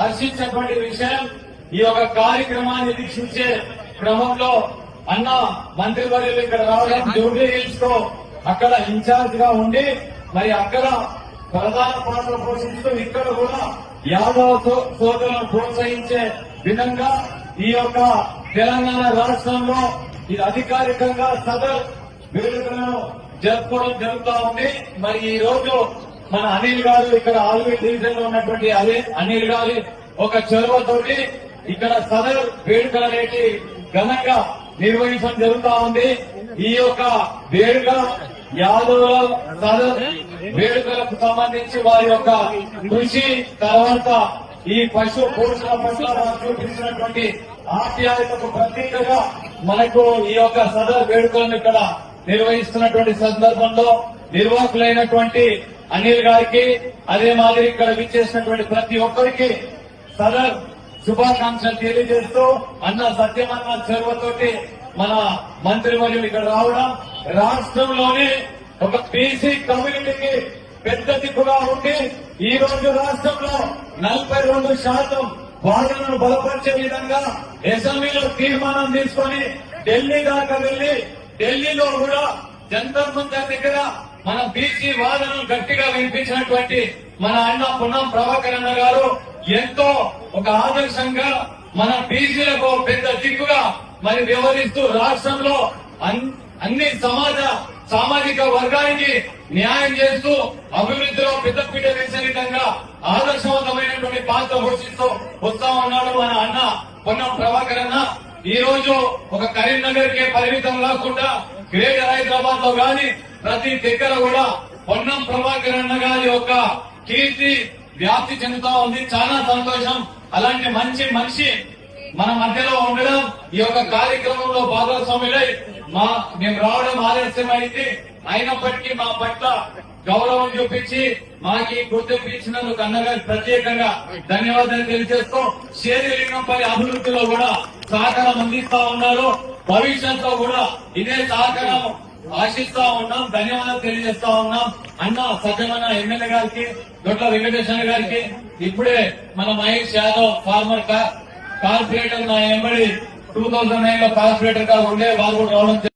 హర్షించినటువంటి విషయం ఈ యొక్క కార్యక్రమాన్ని వీక్షించే క్రమంలో అన్న మంత్రివర్యులు ఇక్కడ రావడం డ్యూటీ హిల్స్ అక్కడ ఇన్ఛార్జ్గా ఉండి మరి అక్కడ ప్రధాన పాత్ర పోషిస్తూ ఇక్కడ కూడా యాదవ సోదరులను ప్రోత్సహించే విధంగా ఈ యొక్క తెలంగాణ రాష్ట్రంలో ఇది అధికారికంగా సదర్ వేడుకలను జరుపుకోవడం జరుగుతా ఉంది. మరి ఈ రోజు మన అనిల్ గారు ఇక్కడ ఆల్వీ డివిజన్లో ఉన్నటువంటి అదే అనిల్ గారి ఒక చొరవతోటి ఇక్కడ సదర్ వేడుకలు అనేటి ఘనంగా నిర్వహించడం జరుగుతా ఉంది. ఈ యొక్క వేడుక యాదవ సదర్ వేడుకలకు సంబంధించి వారి యొక్క కృషి తర్వాత ఈ పశు పోషణ పట్ల చూపించినటువంటి ఆప్యాయతకు ప్రతీకగా మనకు ఈ యొక్క సదర్ వేడుకలను ఇక్కడ నిర్వహిస్తున్నటువంటి సందర్భంలో నిర్వాహకులైనటువంటి అనిల్ గారికి అదే మాదిరి ఇక్కడ విచ్చేసినటువంటి ప్రతి ఒక్కరికి సదర్ శుభాకాంక్షలు తెలియజేస్తూ అన్న సత్యమన్న చెరువుతోటి మన మంత్రి మరియు ఇక్కడ రావడం రాష్ట్రంలోనే ఒక బీసీ కమ్యూనిటీకి పెద్ద దిక్కుగా ఉండి ఈ రోజు రాష్ట్రంలో నలభై రెండు శాతం వాదనను బలపరిచే విధంగా అసెంబ్లీలో తీర్మానం తీసుకొని ఢిల్లీ దాకా వెళ్ళి ఢిల్లీలో కూడా జంతర్ మంతర్ దగ్గర మన బీసీ వాదనను గట్టిగా వినిపించినటువంటి మన అన్న పున్నం ప్రభాకర్ అన్న గారు ఎంతో ఒక ఆదర్శంగా మన బీసీలకు పెద్ద దిక్కుగా మరి వ్యవహరిస్తూ రాష్ట్రంలో అన్ని సమాజ సామాజిక వర్గానికి న్యాయం చేస్తూ అభివృద్ధిలో పెద్దపీట వేసే విధంగా ఆదర్శవంతమైనటువంటి పాత్ర పోషిస్తూ వస్తా ఉన్నాడు మన అన్న పొన్నం ప్రభాకర్ అన్న. ఈ రోజు ఒక కరీంనగర్ కే పరిమితం కాకుండా గ్రేటర్ హైదరాబాద్లో గాని ప్రతి దగ్గర కూడా పొన్నం ప్రభాకర్ అన్న గారి యొక్క కీర్తి వ్యాప్తి చెందుతా ఉంది. చాలా సంతోషం. అలాంటి మంచి మనిషి మన మధ్యలో ఉండడం ఈ యొక్క కార్యక్రమంలో భాగస్వాములై మా మేము రావడం ఆలస్యమైంది. అయినప్పటికీ మా పట్ల గౌరవం చూపించి మాకు ఈ గుర్తింపు ఇచ్చినందుకు అన్నగారు ప్రత్యేకంగా ధన్యవాదాలు తెలియజేస్తూ శేరిలింగంపై అభివృద్ధిలో కూడా సహకారం అందిస్తా ఉన్నారు. భవిష్యత్తులో కూడా ఇదే సహకారం ఆశిస్తా ఉన్నాం ధన్యవాదాలు తెలియజేస్తా ఉన్నాం. అన్న సత్యమన్న ఎమ్మెల్యే గారికి దొడ్ల వెంకటేశ్వర గారికి ఇప్పుడే మన మహేష్ యాదవ్ ఫార్మర్ కార్పొరేటర్ నా ఎంబడి టూ థౌజండ్ నైన్లో కార్పొరేటర్గా ఉండే వాళ్ళు కూడా రావడం